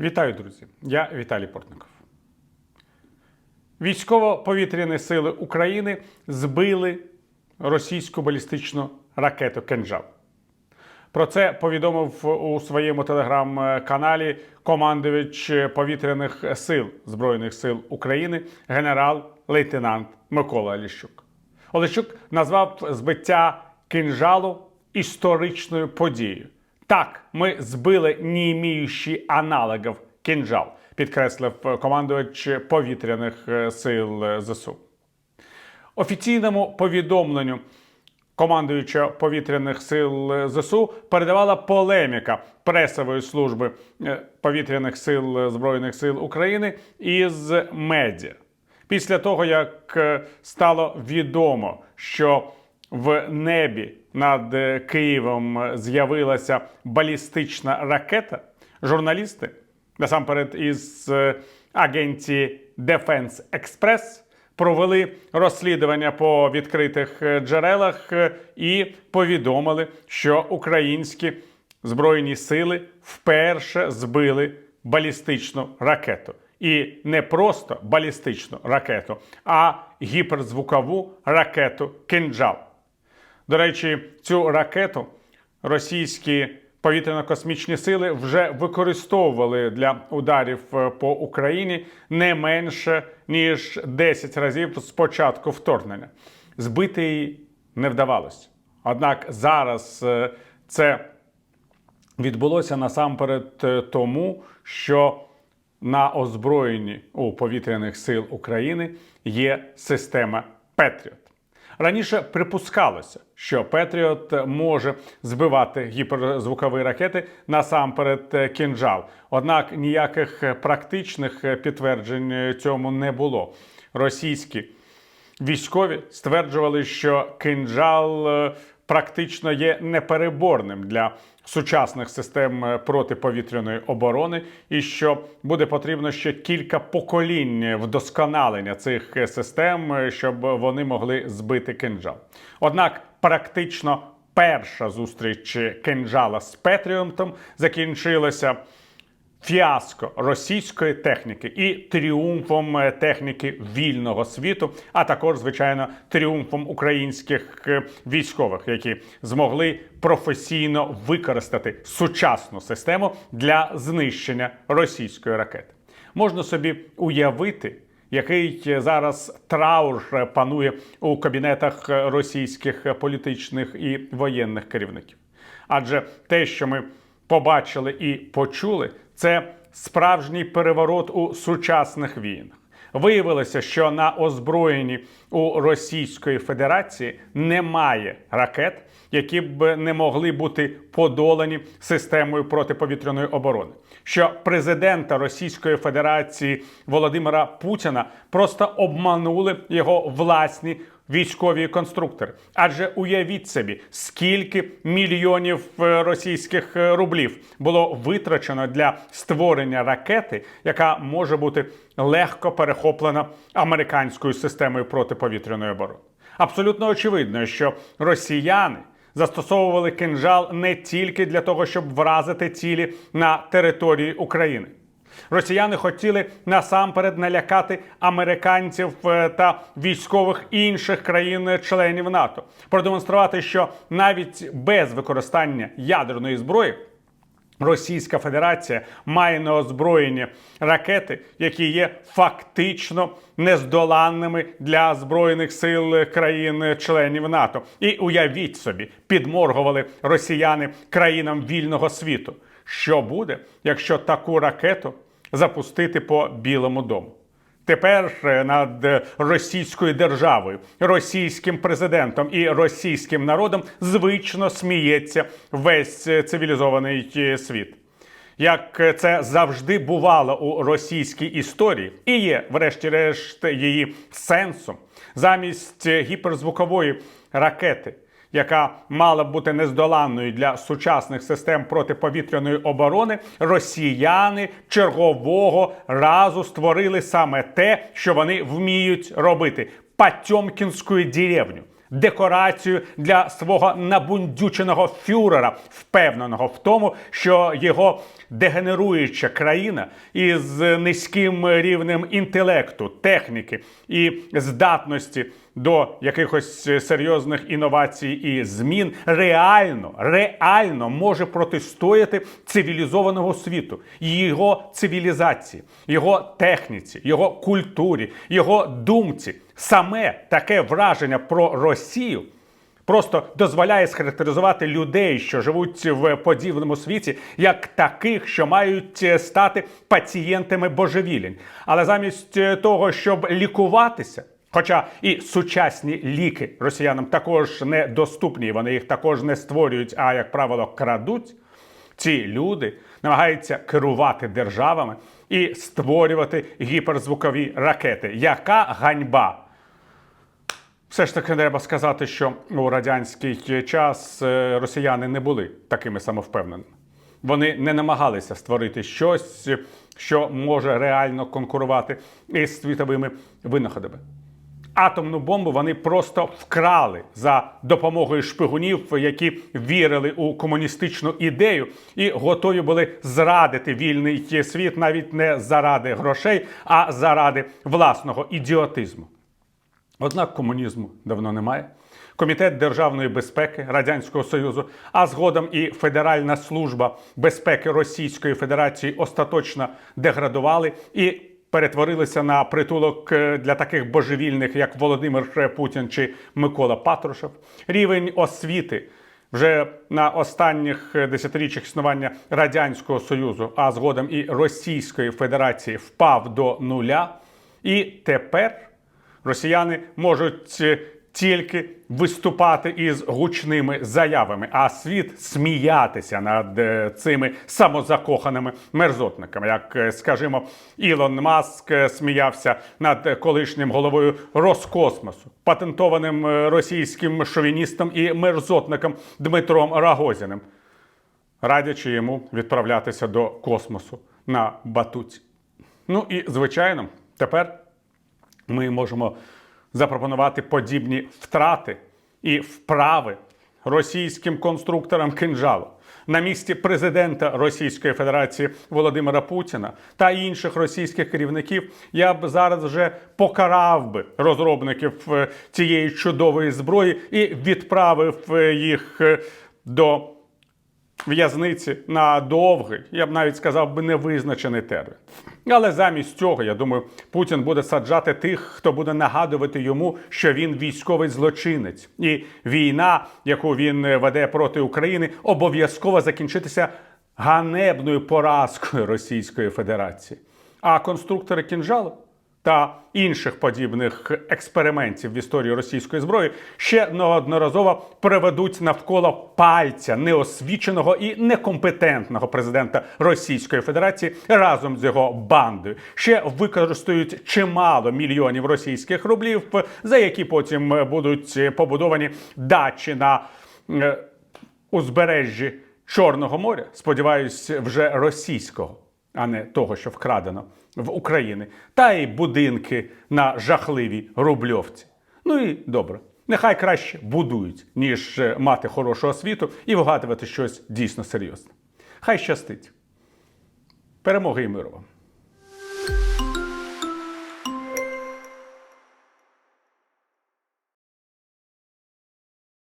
Вітаю, друзі! Я Віталій Портников. Військово-повітряні сили України збили російську балістичну ракету Кенжал. Про це повідомив у своєму телеграм-каналі командувач повітряних сил Збройних сил України генерал-лейтенант Микола Оліщук. Олещук назвав збиття кинжалу історичною подією. Так, ми збили не іміючі аналогів кинжал, підкреслив командувач повітряних сил ЗСУ. Офіційному повідомленню командуюча повітряних сил ЗСУ передавала полеміка пресової служби е, повітряних сил Збройних сил України із медіа. Після того, як е, стало відомо, що в небі над е, Києвом з'явилася балістична ракета, журналісти, насамперед із е, агенції Defense Express, провели розслідування по відкритих е, джерелах е, і повідомили, що українські збройні сили вперше збили балістичну ракету. І не просто балістичну ракету, а гіперзвукову ракету Кинджал. До речі, цю ракету російські повітряно-космічні сили вже використовували для ударів е, по Україні не менше ніж 10 разів з початку вторгнення. Збити її не вдавалося. Однак зараз е, це відбулося насамперед е, тому, що на озброєнні у повітряних сил України є система Петріот. Раніше припускалося, що Петріот може збивати гіперзвукові ракети насамперед кінжал. Однак ніяких практичних підтверджень цьому не було. Російські військові стверджували, що кинджал е, практично є непереборним для сучасних систем е, протиповітряної оборони, і що буде потрібно ще кілька поколінь вдосконалення цих е, систем, е, щоб вони могли збити кинджал. Однак практично перша зустріч кинджала з Петріумтом закінчилася фіаско російської техніки і тріумфом е, техніки вільного світу, а також, звичайно, тріумфом українських е, військових, які змогли професійно використати сучасну систему для знищення російської ракети. Можна собі уявити. Який зараз траур е, панує у кабінетах російських політичних і воєнних керівників? Адже те, що ми побачили і почули, це справжній переворот у сучасних війнах. Виявилося, що на озброєнні у Російської Федерації немає ракет, які б не могли бути подолані системою протиповітряної оборони. Що президента Російської Федерації Володимира Путіна просто обманули його власні військові конструктори. Адже уявіть собі, скільки мільйонів е, російських е, рублів було витрачено для створення ракети, яка може бути легко перехоплена американською системою протиповітряної оборони. Абсолютно очевидно, що росіяни. Застосовували кинжал не тільки для того, щоб вразити цілі на території України. Росіяни хотіли насамперед налякати американців е, та військових інших країн-членів НАТО, продемонструвати, що навіть без використання ядерної зброї. Російська Федерація має на озброєнні ракети, які є фактично нездоланними для збройних сил країн-членів НАТО. І уявіть собі, підморгували росіяни країнам вільного світу. Що буде, якщо таку ракету запустити по Білому дому? Тепер над Російською державою, російським президентом і російським народом звично сміється весь цивілізований е, світ. Як це завжди бувало у російській історії, і є, врешті-решт, її сенсом, замість гіперзвукової ракети, яка мала б бути нездоланною для сучасних систем протиповітряної оборони, росіяни чергового разу створили саме те, що вони вміють робити Потьомкінську деревню. декорацію для свого набундюченого фюрера, впевненого в тому, що його дегенеруюча країна із низьким рівнем інтелекту, техніки і здатності до якихось серйозних інновацій і змін реально, реально може протистояти цивілізованого світу, його цивілізації, його техніці, його культурі, його думці. Саме таке враження про Росію просто дозволяє схарактеризувати людей, що живуть в подібному світі, як таких, що мають е, стати пацієнтами божевілень. Але замість е, того, щоб лікуватися. Хоча і сучасні ліки росіянам також недоступні, вони їх також не створюють, а як правило, крадуть. Ці люди намагаються керувати державами і створювати гіперзвукові ракети. Яка ганьба! Все ж таки треба сказати, що у радянський час е, росіяни не були такими самовпевненими. Вони не намагалися створити щось, що може реально конкурувати із світовими винаходами. Атомну бомбу вони просто вкрали за допомогою шпигунів, які вірили у комуністичну ідею і готові були зрадити вільний світ навіть не заради грошей, а заради власного ідіотизму. Однак комунізму давно немає. Комітет державної безпеки Радянського Союзу, а згодом і Федеральна служба безпеки Російської Федерації остаточно деградували і перетворилися на притулок е, для таких божевільних, як Володимир Путін чи Микола Патрушев. Рівень освіти вже на останніх десятиріччях існування Радянського Союзу, а згодом і Російської Федерації впав до нуля. І тепер росіяни можуть е, тільки виступати із гучними заявами, а світ сміятися над е, цими самозакоханими мерзотниками. Як, е, скажімо, Ілон Маск е, сміявся над колишнім головою Роскосмосу, патентованим російським шовіністом і мерзотником Дмитром Рагозіним, радячи йому відправлятися до космосу на батуті. Ну і звичайно, тепер ми можемо запропонувати подібні втрати і вправи російським конструкторам кинжалу на місці президента Російської Федерації Володимира Путіна та інших російських керівників. Я б зараз вже покарав би розробників е, цієї чудової зброї і відправив е, їх е, до в'язниці на довгий, я б навіть сказав би невизначений термін. Але замість цього, я думаю, Путін буде саджати тих, хто буде нагадувати йому, що він військовий злочинець, і війна, яку він веде проти України, обов'язково закінчитися ганебною поразкою Російської Федерації. А конструктори кінжалу та інших подібних експериментів в історії російської зброї ще неодноразово приведуть навколо пальця неосвіченого і некомпетентного президента Російської Федерації разом з його бандою. Ще використають чимало мільйонів російських рублів, за які потім будуть побудовані дачі на е, узбережжі Чорного моря. Сподіваюсь, вже російського а не того, що вкрадено в Україні, та й будинки на жахливій рубльовці. Ну і добре, нехай краще будують, ніж е, мати хорошу освіту і вигадувати щось дійсно серйозне. Хай щастить. Перемоги і миру вам!